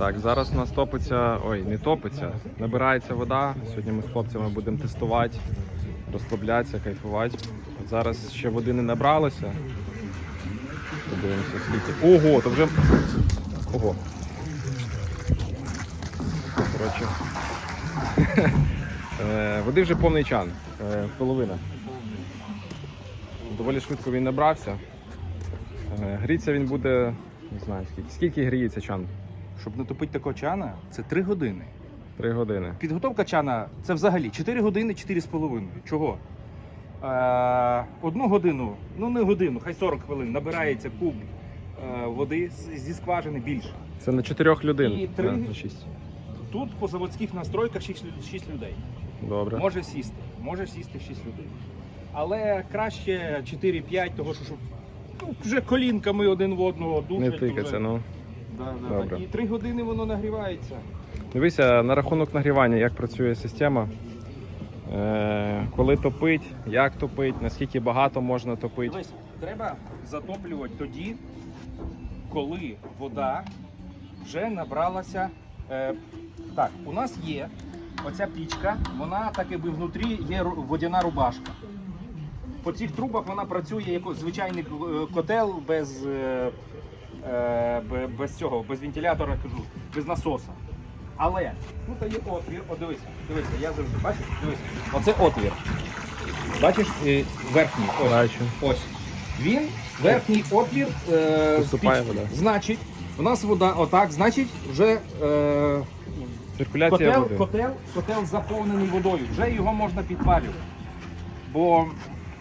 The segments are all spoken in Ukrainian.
Так, зараз у нас топиться, ой, не топиться, набирається вода. Сьогодні ми з хлопцями будемо тестувати, розслаблятися, кайфувати. От зараз ще води не набралося. Подивимося, скільки. Ого, то вже. Ого. Коротше. Е, Води вже повний чан. Е, Половина. Доволі швидко він набрався. Е, Гріться він буде. Не знаю скільки. Скільки гріється чан? Щоб натопити такого чана, це 3 години. Три години. Підготовка чана це взагалі 4 години, 4,5. Чого? Е, одну годину, ну не годину, хай 40 хвилин набирається куб е, води зі скважини більше. Це на чотирьох людей. І три- на шість. Тут по заводських настройках 6, 6 людей. Добре. Може сісти, може сісти 6 людей. Але краще 4-5, того що щоб ну, вже колінками один в одного душать. Не тикаться, ну. Да, да, Добре. І 3 години воно нагрівається. Дивися, на рахунок нагрівання, як працює система. Е, коли топить, як топить, наскільки багато можна топити. Дивись, треба затоплювати тоді, коли вода вже набралася. Е, так, у нас є оця пічка, вона так якби внутрі є водяна рубашка. По цих трубах вона працює як звичайний е, котел без, е, без цього, без вентилятора, кажу, без насоса. Але тут є отвір, о, дивися, дивися, я завжди бачиш, дивися, оце отвір. Бачиш, е, верхній. Ось. Бачу. Ось. Він, верхній отвір. Е, Поступає вода. Значить, у нас вода отак, значить, вже е, Циркуляція котел, води. котел, котел заповнений водою. Вже його можна підпалювати. Бо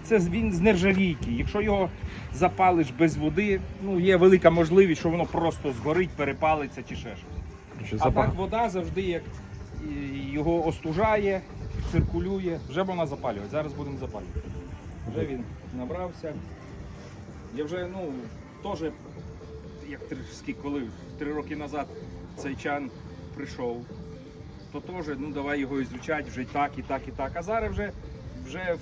це він з нержавійки. Якщо його запалиш без води, ну є велика можливість, що воно просто згорить, перепалиться чи ще щось. А так вода завжди як його остужає, циркулює. Вже вона запалює. Зараз будемо запалювати. Вже він набрався. Я вже, ну, теж, як три, коли три роки назад цей чан прийшов, то теж, ну давай його ізучати, вже і так, і так, і так. А зараз вже, вже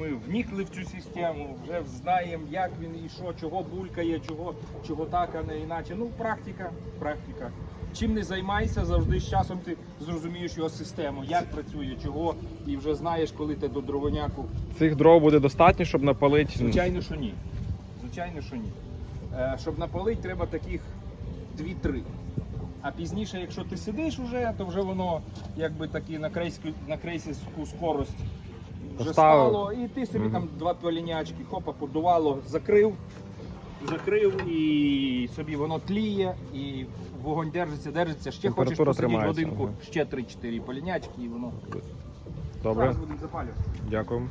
ми вникли в цю систему, вже знаємо, як він і що, чого булькає, чого, чого так, а не іначе. Ну, практика, практика. Чим не займайся, завжди з часом ти зрозумієш його систему, як працює, чого, і вже знаєш, коли ти до дровоняку Цих дров буде достатньо, щоб напалити. Звичайно, що ні. Звичайно, що ні. Е, щоб напалити, треба таких 2-3. А пізніше, якщо ти сидиш уже, то вже воно якби таки на крейську, на крейсерську скорость вже Поставив. стало. І ти собі там два палінячки, хопа, подувало, закрив, закрив і собі воно тліє, і вогонь держиться, держиться. Ще хочеш Температура посидіти тримається, годинку, ага. ще 3-4 полінячки, і воно. Добре, Зараз будемо запалювати. дякую.